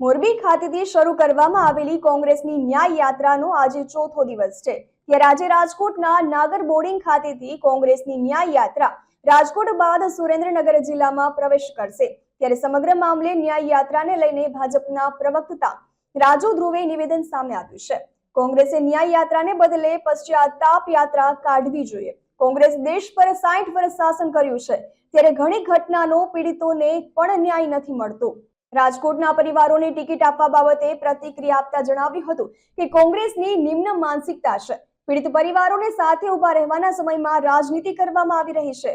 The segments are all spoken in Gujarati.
મોરબી ખાતેથી શરૂ કરવામાં આવેલી કોંગ્રેસની ન્યાય યાત્રાનો આજે ચોથો દિવસ છે. ત્યારે આજે રાજકોટના નાગર બોર્ડિંગ ખાતેથી કોંગ્રેસની ન્યાય યાત્રા રાજકોટ બાદ સુરેન્દ્રનગર જિલ્લામાં પ્રવેશ કરશે. ત્યારે સમગ્ર મામલે ન્યાય યાત્રાને લઈને ભાજપના પ્રવક્તા રાજુ ધ્રુવે નિવેદન સામે આવ્યું છે. કોંગ્રેસે ન્યાય યાત્રાને બદલે પશ્ચાતાપ યાત્રા કાઢવી જોઈએ. કોંગ્રેસ દેશ પર સાઠ વર્ષ શાસન કર્યું છે. ત્યારે ઘણી ઘટનાનો પીડિતોને પણ ન્યાય નથી મળતો. રાજકોટના પરિવારોને ટિકિટ આપવા બાબતે પ્રતિક્રિયા આપતા જણાવ્યું હતું કે કોંગ્રેસની નિમ્ન માનસિકતા છે પીડિત પરિવારોને સાથે ઊભા રહેવાના સમયમાં રાજનીતિ કરવામાં આવી રહી છે?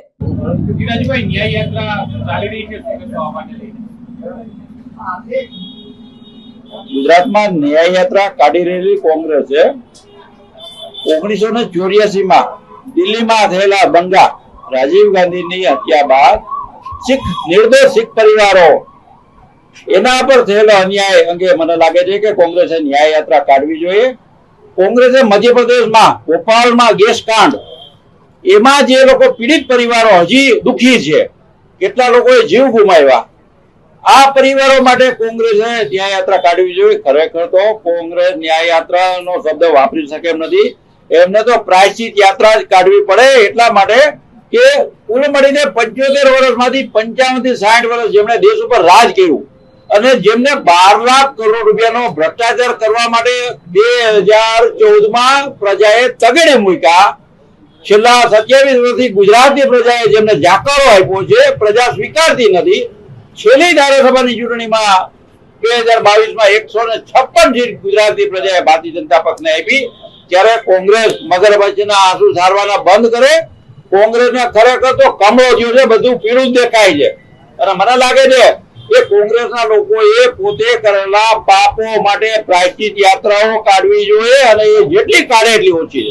ગુજરાતમાં ન્યાય યાત્રા કાઢી રહેલી કોંગ્રેસે ઓગણીસો ને ચોર્યાસી માં દિલ્હીમાં થયેલા બંગા રાજીવ ગાંધીની હત્યા બાદ શીખ નિર્દોષ શીખ પરિવારો એના પર થયેલો અન્યાય અંગે મને લાગે છે કે કોંગ્રેસે ન્યાય યાત્રા કાઢવી જોઈએ. કોંગ્રેસે મધ્યપ્રદેશમાં ભોપાલમાં ગેસ કાંડ. એમાં જે લોકો પીડિત પરિવારો હજી દુખી છે. કેટલા લોકોએ જીવ ગુમાવ્યા. આ પરિવારો માટે કોંગ્રેસે ન્યાય યાત્રા કાઢવી જોઈએ. ખરેખર તો કોંગ્રેસ ન્યાય યાત્રાનો શબ્દ વાપરી શકે એમ નથી. એમને તો પ્રાયશ્ચિત યાત્રા જ કાઢવી પડે એટલા માટે કે કુલ મળીને પંચોતેર વર્ષમાંથી પંચાવનથી સાઠ વર્ષ જેમણે દેશ ઉપર રાજ કર્યું. અને જેમને બાર લાખ કરોડ રૂપિયાનો ભ્રષ્ટાચાર કરવા માટે બે હજાર ચૌદમાં પ્રજાએ તગડે મૂક્યા. છેલ્લા સત્યાવીસ વર્ષથી ગુજરાતની પ્રજાએ જેમને જાકારો આપ્યો છે, પ્રજા સ્વીકારતી નથી. છેલ્લી ધારાસભાની ચૂંટણીમાં બે હજાર બાવીસમાં એકસો ને છપ્પન સીટ ગુજરાતની પ્રજાએ ભારતીય જનતા પક્ષને આપી. ત્યારે કોંગ્રેસ મગરમચ્છના આંસુ સારવાના બંધ કરે, કોંગ્રેસને ખરેખર તો કમળો થયો છે, બધું પીળું દેખાય છે. અને મને લાગે છે કે કોંગ્રેસના લોકોએ પોતે કરેલા પાપો માટે પ્રાયશ્ચિત યાત્રાઓ કાઢવી જોઈએ અને એ જેટલી કાઢે એટલી ઓછી છે.